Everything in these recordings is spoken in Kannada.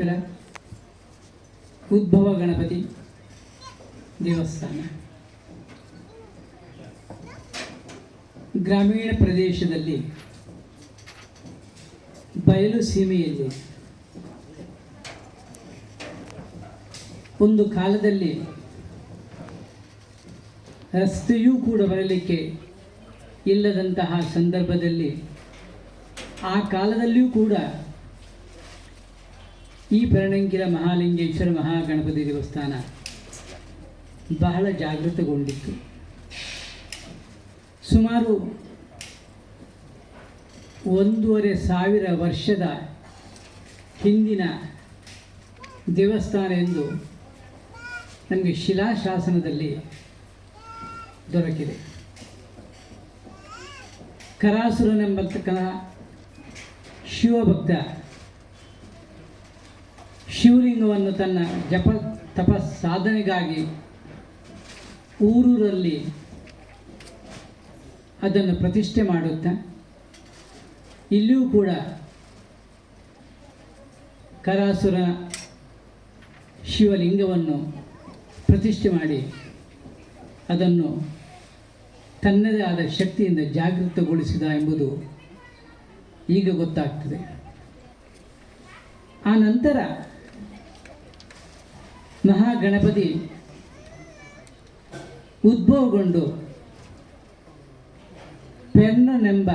ಮಹಾಲಿಂಗೇಶ್ವರ ಉದ್ಭವ ಗಣಪತಿ ದೇವಸ್ಥಾನ. ಗ್ರಾಮೀಣ ಪ್ರದೇಶದಲ್ಲಿ ಬಯಲು ಸೀಮೆಯಲ್ಲಿ ಒಂದು ಕಾಲದಲ್ಲಿ ರಸ್ತೆಯೂ ಕೂಡ ಬರಲಿಕ್ಕೆ ಇಲ್ಲದಂತಹ ಸಂದರ್ಭದಲ್ಲಿ ಆ ಕಾಲದಲ್ಲಿಯೂ ಕೂಡ ಈ ಪರಣಂಕಿರ ಮಹಾಲಿಂಗೇಶ್ವರ ಮಹಾಗಣಪತಿ ದೇವಸ್ಥಾನ ಬಹಳ ಜಾಗೃತಗೊಂಡಿತ್ತು. ಸುಮಾರು ಒಂದೂವರೆ ಸಾವಿರ ವರ್ಷದ ಹಿಂದಿನ ದೇವಸ್ಥಾನ ಎಂದು ನಮಗೆ ಶಿಲಾಶಾಸನದಲ್ಲಿ ದೊರಕಿದೆ. ಕರಾಸುರನೆಂಬತಕ್ಕ ಶಿವಭಕ್ತ ಶಿವಲಿಂಗವನ್ನು ತನ್ನ ಜಪ ತಪ ಸಾಧನೆಗಾಗಿ ಊರೂರಲ್ಲಿ ಅದನ್ನು ಪ್ರತಿಷ್ಠೆ ಮಾಡುತ್ತಾ, ಇಲ್ಲಿಯೂ ಕೂಡ ಕರಾಸುರ ಶಿವಲಿಂಗವನ್ನು ಪ್ರತಿಷ್ಠೆ ಮಾಡಿ ಅದನ್ನು ತನ್ನದೇ ಆದ ಶಕ್ತಿಯಿಂದ ಜಾಗೃತಗೊಳಿಸಿದ ಎಂಬುದು ಈಗ ಗೊತ್ತಾಗ್ತದೆ. ಆ ನಂತರ ಮಹಾಗಣಪತಿ ಉದ್ಭವಗೊಂಡು ಪೆರ್ನನೆಂಬ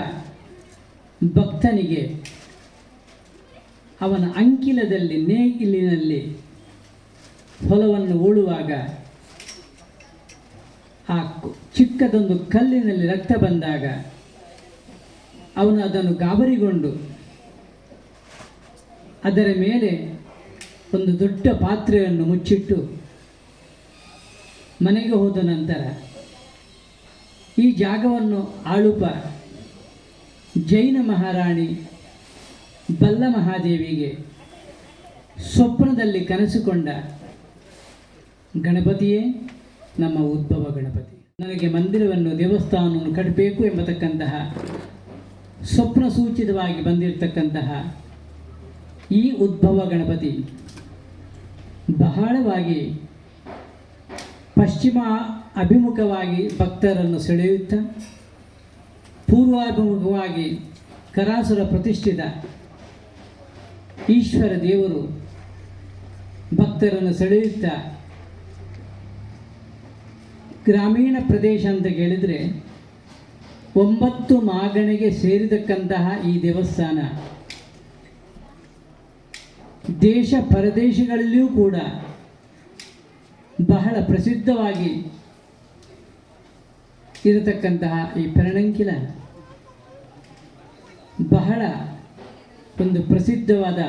ಭಕ್ತನಿಗೆ ಅವನ ಅಂಕಿಲದಲ್ಲಿ ನೇಗಿಲಿನಲ್ಲಿ ಹೊಲವನ್ನು ಉಳುವಾಗ ಆ ಚಿಕ್ಕದೊಂದು ಕಲ್ಲಿನಲ್ಲಿ ರಕ್ತ ಬಂದಾಗ ಅವನು ಅದನ್ನು ಗಾಬರಿಗೊಂಡು ಅದರ ಮೇಲೆ ಒಂದು ದೊಡ್ಡ ಪಾತ್ರೆಯನ್ನು ಮುಚ್ಚಿಟ್ಟು ಮನೆಗೆ ಹೋದ ನಂತರ ಈ ಜಾಗವನ್ನು ಆಳುಪ ಜೈನ ಮಹಾರಾಣಿ ಬಲ್ಲ ಮಹಾದೇವಿಗೆ ಸ್ವಪ್ನದಲ್ಲಿ ಕನಸುಕೊಂಡ ಗಣಪತಿಯೇ, ನಮ್ಮ ಉದ್ಭವ ಗಣಪತಿ. ನನಗೆ ಮಂದಿರವನ್ನು, ದೇವಸ್ಥಾನವನ್ನು ಕಟ್ಟಬೇಕು ಎಂಬತಕ್ಕಂತಹ ಸ್ವಪ್ನ ಸೂಚಿತವಾಗಿ ಬಂದಿರತಕ್ಕಂತಹ ಈ ಉದ್ಭವ ಗಣಪತಿ ಬಹಳವಾಗಿ ಪಶ್ಚಿಮ ಅಭಿಮುಖವಾಗಿ ಭಕ್ತರನ್ನು ಸೆಳೆಯುತ್ತ ಪೂರ್ವಾಭಿಮುಖವಾಗಿ ಕರಾಸುರ ಪ್ರತಿಷ್ಠಿತ ಈಶ್ವರ ದೇವರು ಭಕ್ತರನ್ನು ಸೆಳೆಯುತ್ತಾ ಗ್ರಾಮೀಣ ಪ್ರದೇಶ ಅಂತ ಕೇಳಿದರೆ ಒಂಬತ್ತು ಮಾಗಣಿಗೆ ಸೇರಿದಕ್ಕಂತಹ ಈ ದೇವಸ್ಥಾನ. ದೇಶ ಪರದೇಶಗಳಲ್ಲಿಯೂ ಕೂಡ ಬಹಳ ಪ್ರಸಿದ್ಧವಾಗಿ ಇರತಕ್ಕಂತಹ ಈ ಪೆರಣಂಕಿಲ ಬಹಳ ಒಂದು ಪ್ರಸಿದ್ಧವಾದ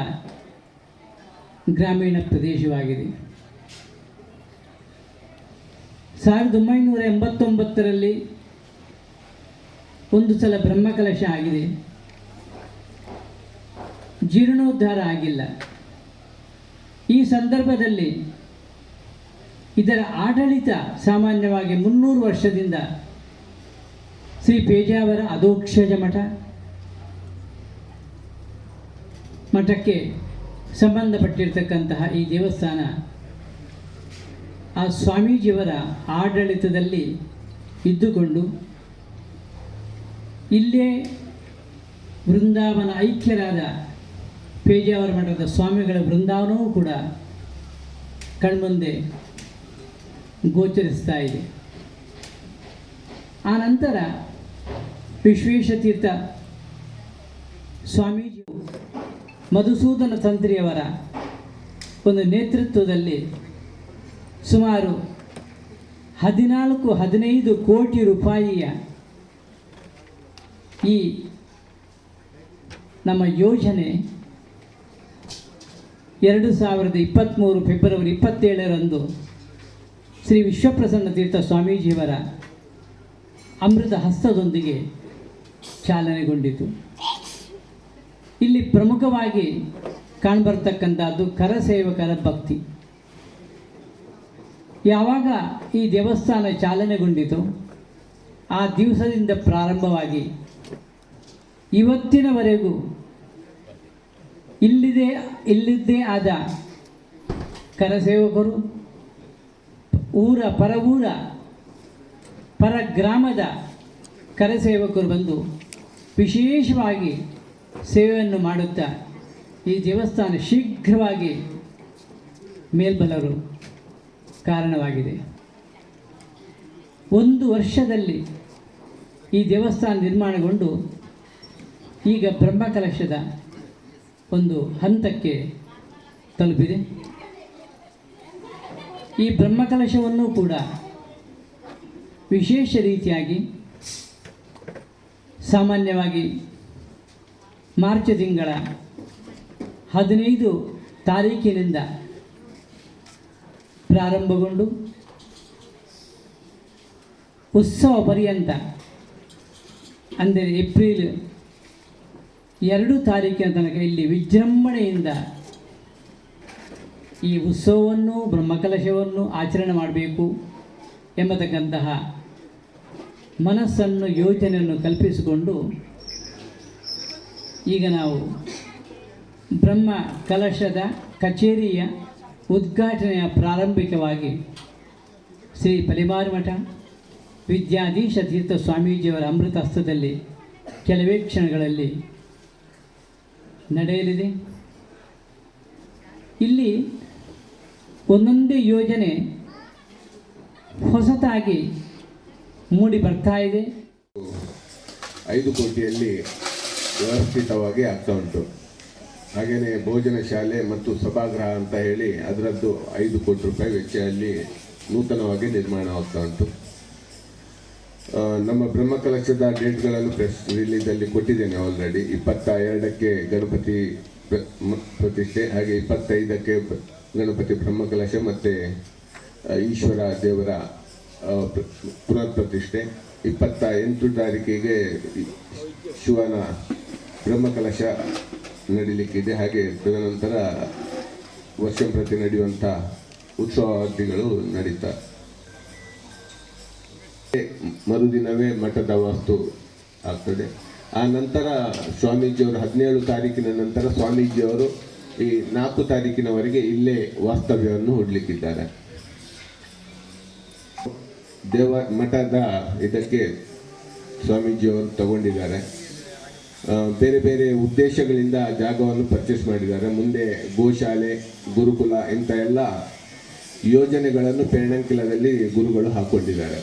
ಗ್ರಾಮೀಣ ಪ್ರದೇಶವಾಗಿದೆ. ಸಾವಿರದ ಒಂಬೈನೂರ ಎಂಬತ್ತೊಂಬತ್ತರಲ್ಲಿ ಒಂದು ಸಲ ಬ್ರಹ್ಮಕಲಶ ಆಗಿದೆ. ಜೀರ್ಣೋದ್ಧಾರ ಆಗಿಲ್ಲ. ಈ ಸಂದರ್ಭದಲ್ಲಿ ಇದರ ಆಡಳಿತ ಸಾಮಾನ್ಯವಾಗಿ ಮುನ್ನೂರು ವರ್ಷದಿಂದ ಶ್ರೀ ಪೇಜಾವರ ಅಧೋಕ್ಷಜ ಮಠ ಮಠಕ್ಕೆ ಸಂಬಂಧಪಟ್ಟಿರ್ತಕ್ಕಂತಹ ಈ ದೇವಸ್ಥಾನ ಆ ಸ್ವಾಮೀಜಿಯವರ ಆಡಳಿತದಲ್ಲಿ ಇದ್ದುಕೊಂಡು ಇಲ್ಲೇ ವೃಂದಾವನ ಐಕ್ಯರಾದ ಪೇಜಾವರ ಮಠದ ಸ್ವಾಮಿಗಳ ಬೃಂದಾವನವೂ ಕೂಡ ಕಣ್ಮುಂದೆ ಗೋಚರಿಸ್ತಾ ಇದೆ. ಆ ನಂತರ ವಿಶ್ವೇಶತೀರ್ಥ ಸ್ವಾಮೀಜಿ ಮಧುಸೂದನ ತಂತ್ರಿಯವರ ಒಂದು ನೇತೃತ್ವದಲ್ಲಿ ಸುಮಾರು ಹದಿನಾಲ್ಕು, ಹದಿನೈದು ಕೋಟಿ ರೂಪಾಯಿಯ ಈ ನಮ್ಮ ಯೋಜನೆ ಎರಡು ಸಾವಿರದ ಇಪ್ಪತ್ತ್ಮೂರು ಫೆಬ್ರವರಿ ಇಪ್ಪತ್ತೇಳರಂದು ಶ್ರೀ ವಿಶ್ವಪ್ರಸನ್ನ ತೀರ್ಥ ಸ್ವಾಮೀಜಿಯವರ ಅಮೃತ ಹಸ್ತದೊಂದಿಗೆ ಚಾಲನೆಗೊಂಡಿತು. ಇಲ್ಲಿ ಪ್ರಮುಖವಾಗಿ ಕಾಣಬರ್ತಕ್ಕಂಥದ್ದು ಕರಸೇವಕರ ಭಕ್ತಿ. ಯಾವಾಗ ಈ ದೇವಸ್ಥಾನ ಚಾಲನೆಗೊಂಡಿತು ಆ ದಿವಸದಿಂದ ಪ್ರಾರಂಭವಾಗಿ ಇವತ್ತಿನವರೆಗೂ ಇಲ್ಲಿದೆ, ಇಲ್ಲಿದ್ದೇ ಆದ ಕರಸೇವಕರು, ಊರ ಪರ ಊರ ಪರ ಗ್ರಾಮದ ಕರಸೇವಕರು ಬಂದು ವಿಶೇಷವಾಗಿ ಸೇವೆಯನ್ನು ಮಾಡುತ್ತಾ ಈ ದೇವಸ್ಥಾನ ಶೀಘ್ರವಾಗಿ ಮೇಲ್ಬಲರು ಕಾರಣವಾಗಿದೆ. ಒಂದು ವರ್ಷದಲ್ಲಿ ಈ ದೇವಸ್ಥಾನ ನಿರ್ಮಾಣಗೊಂಡು ಈಗ ಬ್ರಹ್ಮಕಲಶದ ಒಂದು ಹಂತಕ್ಕೆ ತಲುಪಿದೆ. ಈ ಬ್ರಹ್ಮಕಲಶವನ್ನು ಕೂಡ ವಿಶೇಷ ರೀತಿಯಾಗಿ ಸಾಮಾನ್ಯವಾಗಿ ಮಾರ್ಚ್ ತಿಂಗಳ ಹದಿನೈದು ತಾರೀಕಿನಿಂದ ಪ್ರಾರಂಭಗೊಂಡು ಉತ್ಸವ ಪರ್ಯಂತ, ಅಂದರೆ ಏಪ್ರಿಲ್ ಎರಡು ತಾರೀಕಿನ ತನಕ ಇಲ್ಲಿ ವಿಜೃಂಭಣೆಯಿಂದ ಈ ಉತ್ಸವವನ್ನು, ಬ್ರಹ್ಮಕಲಶವನ್ನು ಆಚರಣೆ ಮಾಡಬೇಕು ಎಂಬತಕ್ಕಂತಹ ಮನಸ್ಸನ್ನು, ಯೋಚನೆಯನ್ನು ಕಲ್ಪಿಸಿಕೊಂಡು ಈಗ ನಾವು ಬ್ರಹ್ಮ ಕಲಶದ ಕಚೇರಿಯ ಉದ್ಘಾಟನೆಯ ಪ್ರಾರಂಭಿಕವಾಗಿ ಶ್ರೀ ಮಠ, ವಿದ್ಯಾಧೀಶ ತೀರ್ಥ ಸ್ವಾಮೀಜಿಯವರ ಅಮೃತ ಹಸ್ತದಲ್ಲಿ ಕೆಲವೇ ಕ್ಷಣಗಳಲ್ಲಿ ನಡೆಯಲಿದೆ. ಇಲ್ಲಿ ಒಂದೊಂದು ಯೋಜನೆ ಹೊಸತಾಗಿ ಮೂಡಿ ಬರ್ತಾ ಇದೆ. ಐದು ಕೋಟಿಯಲ್ಲಿ ವ್ಯವಸ್ಥಿತವಾಗಿ ಆಗ್ತಾ ಉಂಟು. ಹಾಗೆಯೇ ಭೋಜನ ಶಾಲೆ ಮತ್ತು ಸಭಾಗೃಹ ಅಂತ ಹೇಳಿ ಅದರದ್ದು ಐದು ಕೋಟಿ ರೂಪಾಯಿ ವೆಚ್ಚದಲ್ಲಿ ನೂತನವಾಗಿ ನಿರ್ಮಾಣವಾಗ್ತಾ ಉಂಟು. ನಮ್ಮ ಬ್ರಹ್ಮಕಲಶದ ಡೇಟ್ಗಳನ್ನು ಪ್ರೆಸ್ ರಿಲೀಸಲ್ಲಿ ಕೊಟ್ಟಿದ್ದೇನೆ ಆಲ್ರೆಡಿ. ಇಪ್ಪತ್ತ ಎರಡಕ್ಕೆ ಗಣಪತಿ ಪ್ರ- ಪ್ರತಿಷ್ಠೆ, ಹಾಗೆ ಇಪ್ಪತ್ತೈದಕ್ಕೆ ಗಣಪತಿ ಗಣಪತಿ ಬ್ರಹ್ಮಕಲಶ ಮತ್ತು ಈಶ್ವರ ದೇವರ ಪುನರ್ ಪ್ರತಿಷ್ಠೆ ಇಪ್ಪತ್ತ ಎಂಟು ತಾರೀಕಿಗೆ ಶಿವನ ಶಿವನ ಬ್ರಹ್ಮಕಲಶ ನಡೀಲಿಕ್ಕಿದೆ. ಹಾಗೆ ತದನಂತರ ವರ್ಷ ಪ್ರತಿ ನಡೆಯುವಂಥ ಉತ್ಸವಾದಿಗಳು ನಡೀತಾ ಮರುದಿನವೇ ಮಠದ ವಾಸ್ತು ಆಗ್ತದೆ. ಆ ನಂತರ ಸ್ವಾಮೀಜಿಯವರು ಹದಿನೇಳು ತಾರೀಕಿನ ನಂತರ ಸ್ವಾಮೀಜಿಯವರು ಈ ನಾಲ್ಕು ತಾರೀಕಿನವರೆಗೆ ಇಲ್ಲೇ ವಾಸ್ತವ್ಯವನ್ನು ಹೂಡಲಿಕ್ಕಿದ್ದಾರೆ. ದೇವ, ಮಠದ ಇದಕ್ಕೆ ಸ್ವಾಮೀಜಿಯವರು ತಗೊಂಡಿದ್ದಾರೆ. ಬೇರೆ ಬೇರೆ ಉದ್ದೇಶಗಳಿಂದ ಜಾಗವನ್ನು ಪರ್ಚೇಸ್ ಮಾಡಿದ್ದಾರೆ. ಮುಂದೆ ಗೋಶಾಲೆ, ಗುರುಕುಲ ಇಂಥ ಎಲ್ಲ ಯೋಜನೆಗಳನ್ನು ಪೇಣಂಕಿಲದಲ್ಲಿ ಗುರುಗಳು ಹಾಕೊಂಡಿದ್ದಾರೆ.